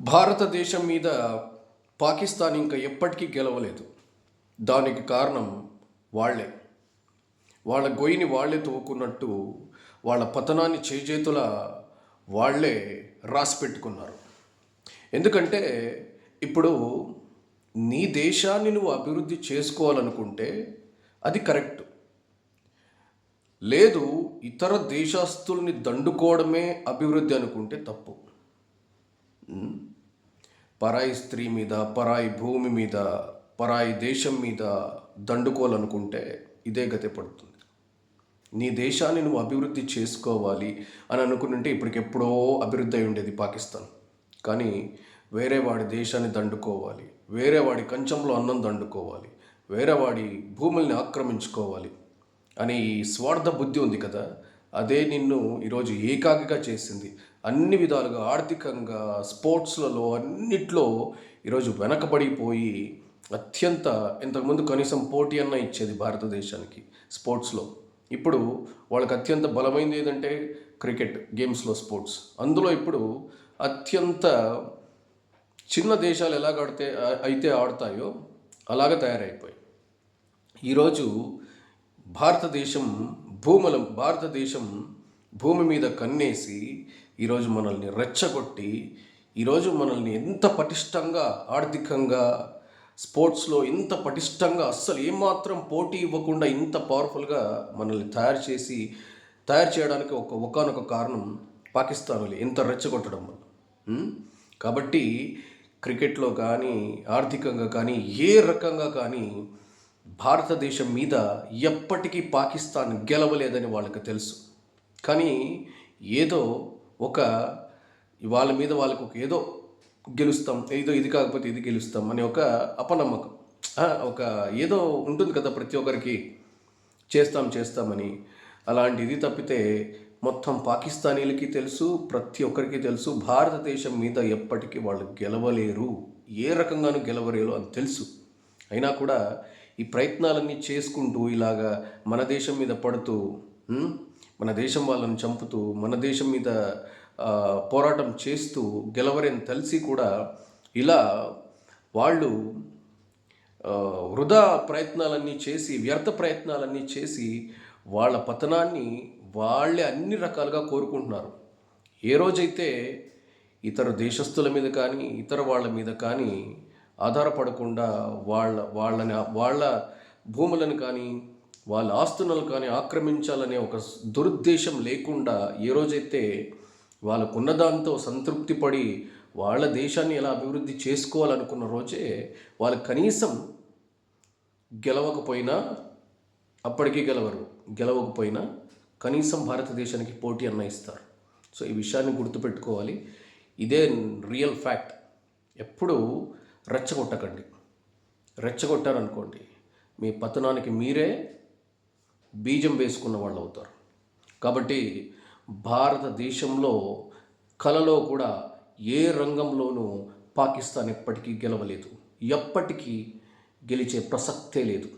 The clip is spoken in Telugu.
భారతదేశం మీద పాకిస్తాన్ ఇంకా ఎప్పటికీ గెలవలేదు. దానికి కారణం వాళ్ళే. వాళ్ళ గొయ్యిని వాళ్ళే తవ్వుకున్నట్టు వాళ్ళ పతనాన్ని చేజేతుల వాళ్ళే రాసి పెట్టుకున్నారు. ఎందుకంటే ఇప్పుడు నీ దేశాన్ని నువ్వు అభివృద్ధి చేసుకోవాలనుకుంటే అది కరెక్ట్. లేదు ఇతర దేశస్తుల్ని దండుకోవడమే అభివృద్ధి అనుకుంటే తప్పు. పరాయి స్త్రీ మీద పరాయి భూమి మీద పరాయి దేశం మీద దండుకోవాలనుకుంటే ఇదే గతి పడుతుంది. నీ దేశాన్ని నువ్వు అభివృద్ధి చేసుకోవాలి అని అనుకుంటుంటే ఇప్పటికెప్పుడో అభివృద్ధి అయి ఉండేది పాకిస్తాన్. కానీ వేరే వాడి దేశాన్ని దండుకోవాలి వేరే వాడి కంచంలో అన్నం దండుకోవాలి వేరే వాడి భూముల్ని ఆక్రమించుకోవాలి అనే ఈ స్వార్థ బుద్ధి ఉంది కదా. అదే నిన్ను ఈరోజు ఏకాకిగా చేసింది. అన్ని విధాలుగా ఆర్థికంగా స్పోర్ట్స్లలో అన్నిట్లో ఈరోజు వెనకబడిపోయి అత్యంత ఇంతకుముందు కనీసం పోటీ అన్న ఇచ్చేది భారతదేశానికి స్పోర్ట్స్లో. ఇప్పుడు వాళ్ళకి అత్యంత బలమైనది ఏదంటే క్రికెట్ గేమ్స్లో స్పోర్ట్స్. అందులో ఇప్పుడు అత్యంత చిన్న దేశాలు ఎలాగ ఆడితే అయితే ఆడతాయో అలాగ తయారైపోయాయి. ఈరోజు భారతదేశం భూముల భారతదేశం భూమి మీద కన్నేసి ఈరోజు మనల్ని రెచ్చగొట్టి ఈరోజు మనల్ని ఎంత పటిష్టంగా ఆర్థికంగా స్పోర్ట్స్లో ఇంత పటిష్టంగా అస్సలు ఏమాత్రం పోటీ ఇవ్వకుండా ఇంత పవర్ఫుల్గా మనల్ని తయారు చేసి తయారు చేయడానికి ఒక ఒకనొక కారణం పాకిస్తాన్లు. ఎంత రెచ్చగొట్టడం వల్ల. కాబట్టి క్రికెట్లో కానీ ఆర్థికంగా కానీ ఏ రకంగా కానీ భారతదేశం మీద ఎప్పటికీ పాకిస్తాన్ గెలవలేదని వాళ్ళకి తెలుసు. కానీ ఏదో ఒక వాళ్ళ మీద వాళ్ళకు ఒక ఏదో గెలుస్తాం ఏదో ఇది కాకపోతే ఇది గెలుస్తాం అనే ఒక అపనమ్మకం. ఒక ఏదో ఉంటుంది కదా ప్రతి ఒక్కరికి చేస్తాం చేస్తామని. అలాంటిది తప్పితే మొత్తం పాకిస్తానీలకి తెలుసు ప్రతి ఒక్కరికి తెలుసు భారతదేశం మీద ఎప్పటికీ వాళ్ళు గెలవలేరు. ఏ రకంగానూ గెలవలేరు అని తెలుసు. అయినా కూడా ఈ ప్రయత్నాలన్నీ చేసుకుంటూ ఇలాగా మన దేశం మీద పడుతూ మన దేశం వాళ్ళని చంపుతూ మన దేశం మీద పోరాటం చేస్తూ గెలవరని తెలిసి కూడా ఇలా వాళ్ళు వృధా ప్రయత్నాలన్నీ చేసి వ్యర్థ ప్రయత్నాలన్నీ చేసి వాళ్ళ పతనాన్ని వాళ్ళే అన్ని రకాలుగా కోరుకుంటున్నారు. ఏ రోజైతే ఇతర దేశస్తుల మీద కానీ ఇతర వాళ్ళ మీద కానీ ఆధారపడకుండా వాళ్ళ వాళ్ళని వాళ్ళ భూములను కానీ వాళ్ళ ఆస్తులను కానీ ఆక్రమించాలనే ఒక దురుద్దేశం లేకుండా ఏ రోజైతే వాళ్ళకున్న దాంతో సంతృప్తి పడి వాళ్ళ దేశాన్ని ఎలా అభివృద్ధి చేసుకోవాలనుకున్న రోజే వాళ్ళు కనీసం గెలవకపోయినా అప్పటికీ గెలవరు. గెలవకపోయినా కనీసం భారతదేశానికి పోటీ అన్న ఇస్తారు సో ఈ విషయాన్ని గుర్తుపెట్టుకోవాలి. ఇదే రియల్ ఫ్యాక్ట్. ఎప్పుడూ రెచ్చగొట్టకండి. రెచ్చగొట్టారనుకోండి మీ పతనానికి మీరే బీజం వేసుకున్న వాళ్ళు అవుతారు కాబట్టి భారతదేశంలో కలలో కూడా ఏ రంగంలోనూ పాకిస్తాన్ ఎప్పటికీ గెలవలేదు. ఎప్పటికీ గెలిచే ప్రసక్తే లేదు.